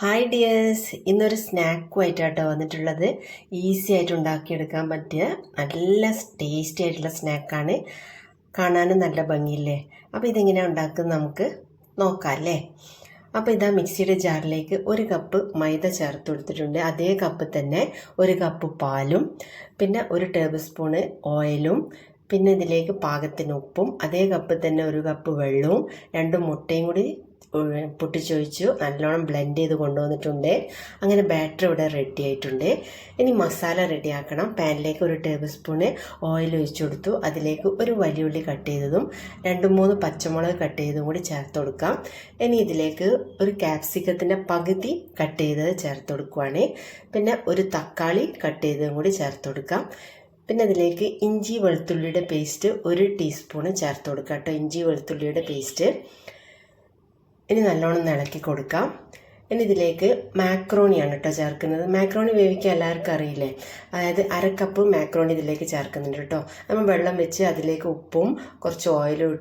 Hi dears ഇന്നൊരു സ്നാക്കുമായിട്ടാട്ടോ വന്നിട്ടുള്ളത്. Easy ആയിട്ട് ഉണ്ടാക്കിയെടുക്കാൻ പറ്റിയ നല്ല ടേസ്റ്റി ആയിട്ടുള്ള സ്നാക്കാണ്. കാണാനും നല്ല ഭംഗിയില്ലേ? അപ്പോൾ ഇതെങ്ങനെയാണ് ഉണ്ടാക്കുന്നത് നമുക്ക് നോക്കാം അല്ലേ? അപ്പോൾ ഇതാ മിക്സിയുടെ ജാറിലേക്ക് ഒരു കപ്പ് മൈദ ചേർത്ത് കൊടുത്തിട്ടുണ്ട്. അതേ കപ്പ് തന്നെ ഒരു കപ്പ് പാലും പിന്നെ ഒരു ടേബിൾ സ്പൂണ് ഓയിലും പിന്നെ ഇതിലേക്ക് പാകത്തിന് ഉപ്പും അതേ കപ്പ് തന്നെ ഒരു കപ്പ് വെള്ളവും രണ്ട് മുട്ടയും കൂടി പൊട്ടിച്ചൊഴിച്ചു നല്ലോണം ബ്ലെൻഡ് ചെയ്ത് കൊണ്ടുവന്നിട്ടുണ്ട്. അങ്ങനെ ബാറ്റർ ഇവിടെ റെഡി ആയിട്ടുണ്ട്. ഇനി മസാല റെഡിയാക്കണം പാനിലേക്ക് ഒരു ടേബിൾ സ്പൂണ് ഓയിൽ ഒഴിച്ചു കൊടുത്തു. അതിലേക്ക് ഒരു വലിയ ഉള്ളി കട്ട് ചെയ്തതും രണ്ട് മൂന്ന് പച്ചമുളക് കട്ട് ചെയ്തതും കൂടി ചേർത്ത് കൊടുക്കാം. ഇനി ഇതിലേക്ക് ഒരു ക്യാപ്സിക്കത്തിന്റെ പകുതി കട്ട് ചെയ്തത് ചേർത്ത് കൊടുക്കുവാണ്. പിന്നെ ഒരു തക്കാളി കട്ട് ചെയ്തതും കൂടി ചേർത്ത് കൊടുക്കാം. പിന്നെ അതിലേക്ക് ഇഞ്ചി വെളുത്തുള്ളിയുടെ പേസ്റ്റ് ഒരു ടീസ്പൂണ് ചേർത്ത് കൊടുക്കാം കേട്ടോ. ഇഞ്ചി വെളുത്തുള്ളിയുടെ പേസ്റ്റ്. ഇനി നല്ലോണം ഇളക്കി കൊടുക്കാം. ഇനി ഇതിലേക്ക് മാക്രോണിയാണ് കേട്ടോ ചേർക്കുന്നത്. മാക്രോണി വേവിക്കാൻ എല്ലാവർക്കും അറിയില്ലേ? അതായത് അരക്കപ്പ് കപ്പ് മാക്രോണി ഇതിലേക്ക് ചേർക്കുന്നുണ്ട് കേട്ടോ. നമ്മൾ വെള്ളം വെച്ച് അതിലേക്ക് ഉപ്പും കുറച്ച് ഓയിലും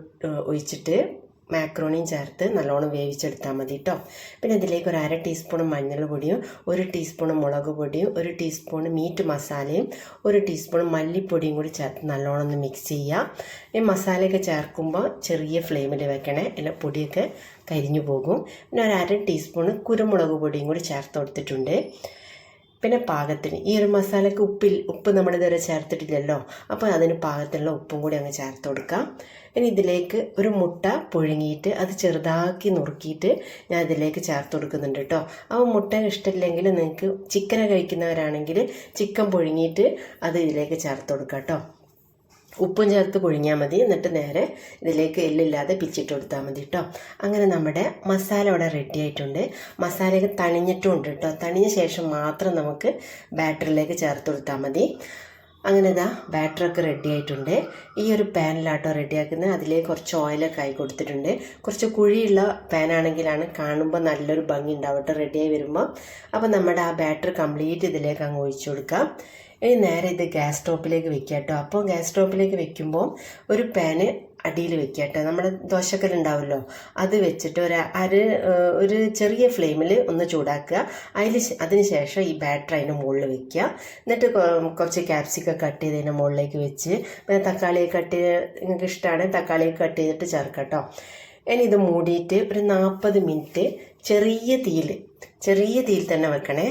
ഒഴിച്ചിട്ട് മാക്രോണിയും ചേർത്ത് നല്ലോണം വേവിച്ചെടുത്താൽ മതി കേട്ടോ പിന്നെ ഇതിലേക്ക് ഒരു അര ടീസ്പൂൺ മഞ്ഞൾ പൊടിയും ഒരു ടീസ്പൂൺ മുളക് പൊടിയും ഒരു ടീസ്പൂൺ മീറ്റ് മസാലയും ഒരു ടീസ്പൂൺ മല്ലിപ്പൊടിയും കൂടി ചേർത്ത് നല്ലോണം ഒന്ന് മിക്സ് ചെയ്യുക ഈ മസാലയൊക്കെ ചേർക്കുമ്പോൾ ചെറിയ ഫ്ലെയിമിൽ വെക്കണേ അല്ല പൊടിയൊക്കെ കരിഞ്ഞു പോകും. പിന്നെ ഒരു അര ടീസ്പൂൺ കുരുമുളക് പൊടിയും കൂടി ചേർത്ത് കൊടുത്തിട്ടുണ്ട്. പിന്നെ പാകത്തിന്. ഈ ഒരു മസാലയ്ക്ക് ഉപ്പിൽ ഉപ്പ് നമ്മൾ ഇതുവരെ ചേർത്തിട്ടില്ലല്ലോ. അപ്പോൾ അതിന് പാകത്തിനുള്ള ഉപ്പും കൂടി അങ്ങ് ചേർത്ത് കൊടുക്കാം. പിന്നെ ഇതിലേക്ക് ഒരു മുട്ട പുഴുങ്ങിയിട്ട് അത് ചെറുതാക്കി നുറുക്കിയിട്ട് ഞാൻ ഇതിലേക്ക് ചേർത്ത് കൊടുക്കുന്നുണ്ട് കേട്ടോ. അപ്പോൾ മുട്ട ഇഷ്ടമില്ലെങ്കിൽ നിങ്ങൾക്ക് ചിക്കനെ കഴിക്കുന്നവരാണെങ്കിൽ ചിക്കൻ പുഴുങ്ങിയിട്ട് അത് ഇതിലേക്ക് ചേർത്ത് കൊടുക്കാം കേട്ടോ. ഉപ്പും ചേർത്ത് പുഴുങ്ങിയാൽ മതി. എന്നിട്ട് നേരെ ഇതിലേക്ക് എല്ലില്ലാതെ പിച്ചിട്ട് കൊടുത്താൽ മതി കേട്ടോ അങ്ങനെ നമ്മുടെ മസാല ഇവിടെ റെഡി ആയിട്ടുണ്ട്. മസാലയൊക്കെ തണിഞ്ഞിട്ടും ഉണ്ട് കേട്ടോ തണിഞ്ഞ ശേഷം മാത്രം നമുക്ക് ബാറ്ററിലേക്ക് ചേർത്ത് കൊടുത്താൽ മതി. അങ്ങനെ ഇതാ ബാറ്ററൊക്കെ റെഡി ആയിട്ടുണ്ട്. ഈ ഒരു പാനിലാട്ടോ റെഡിയാക്കുന്നത് അതിലേക്ക് കുറച്ച് ഓയിലൊക്കെ ആയി കൊടുത്തിട്ടുണ്ട്. കുറച്ച് കുഴിയുള്ള പാനാണെങ്കിലാണ് കാണുമ്പോൾ നല്ലൊരു ഭംഗി ഉണ്ടാവട്ടെ റെഡിയായി വരുമ്പോൾ അപ്പോൾ നമ്മുടെ ആ ബാറ്റർ കംപ്ലീറ്റ് ഇതിലേക്ക് അങ്ങ് ഒഴിച്ചു കൊടുക്കാം. ഇനി നേരെ ഇത് ഗ്യാസ് സ്റ്റോപ്പിലേക്ക് വെക്കുക കേട്ടോ അപ്പോൾ ഗ്യാസ് സ്റ്റോപ്പിലേക്ക് വെക്കുമ്പോൾ ഒരു പാന് അടിയിൽ വെക്കുക കേട്ടോ നമ്മുടെ ദോശക്കല്ലുണ്ടാവുമല്ലോ അത് വെച്ചിട്ട് ഒരു അര ഒരു ചെറിയ ഫ്ലെയിമിൽ ഒന്ന് ചൂടാക്കുക. അതിൽ അതിന് ശേഷം ഈ ബാറ്റർ അതിന്റെ മുകളിൽ വെക്കുക. എന്നിട്ട് കുറച്ച് ക്യാപ്സിക്ക കട്ട് ചെയ്തതിന്റെ മുകളിലേക്ക് വെച്ച് പിന്നെ തക്കാളി കട്ട് ചെയ്ത് നിങ്ങൾക്ക് ഇഷ്ടമാണ് തക്കാളി കട്ട് ചെയ്തിട്ട് ചേർക്കാം കേട്ടോ. ഇനി ഇത് മൂടിയിട്ട് ഒരു നാൽപ്പത് മിനിറ്റ് ചെറിയ തീയിൽ ചെറിയ തീയിൽ തന്നെ വെക്കണേ.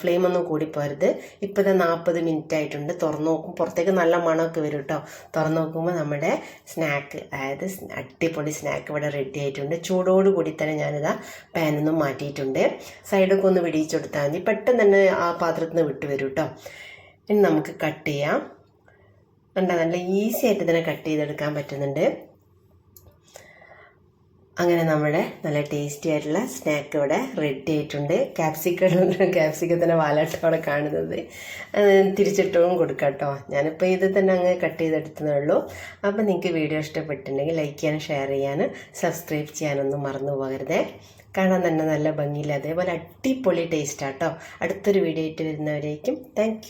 ഫ്ലെയിം ഒന്നും കൂടിപ്പോരുത് ഇപ്പോൾ ഇത് നാൽപ്പത് മിനിറ്റ് ആയിട്ടുണ്ട്. തുറന്നു നോക്കും പുറത്തേക്ക് നല്ല മണമൊക്കെ വരും കേട്ടോ തുറന്നു നോക്കുമ്പോൾ നമ്മുടെ സ്നാക്ക് അതായത് അടിപൊളി സ്നാക്ക് ഇവിടെ റെഡി ആയിട്ടുണ്ട്. ചൂടോട് കൂടി തന്നെ ഞാനിതാ പാനൊന്നും മാറ്റിയിട്ടുണ്ട്. സൈഡൊക്കെ ഒന്ന് വിടിയിച്ചു കൊടുത്താൽ മതി. പെട്ടെന്ന് തന്നെ ആ പാത്രത്തിൽ നിന്ന് വിട്ട് വരും കേട്ടോ ഇനി നമുക്ക് കട്ട് ചെയ്യാം. കണ്ടോ? നല്ല ഈസി ആയിട്ട് തന്നെ കട്ട് ചെയ്തെടുക്കാൻ പറ്റുന്നുണ്ട്. അങ്ങനെ നമ്മുടെ നല്ല ടേസ്റ്റി ആയിട്ടുള്ള സ്നാക്ക് ഇവിടെ റെഡി ആയിട്ടുണ്ട്. ക്യാപ്സിക്കം ക്യാപ്സിക്കത്തിന്റെ വാലാട്ടമാണ് കാണുന്നത്. തിരിച്ചിട്ടും കൊടുക്കാം കേട്ടോ ഞാനിപ്പോൾ ഇത് തന്നെ അങ്ങ് കട്ട് ചെയ്തെടുത്തതേ ഉള്ളൂ. അപ്പോൾ നിങ്ങൾക്ക് വീഡിയോ ഇഷ്ടപ്പെട്ടിട്ടുണ്ടെങ്കിൽ ലൈക്ക് ചെയ്യാനും ഷെയർ ചെയ്യാനും സബ്സ്ക്രൈബ് ചെയ്യാനൊന്നും മറന്നു പോകരുതേ. കാണാൻ തന്നെ നല്ല ഭംഗിയില്ല? അതേപോലെ അടിപൊളി ടേസ്റ്റാട്ടോ അടുത്തൊരു വീഡിയോ ആയിട്ട് വരുന്നവരേക്കും താങ്ക്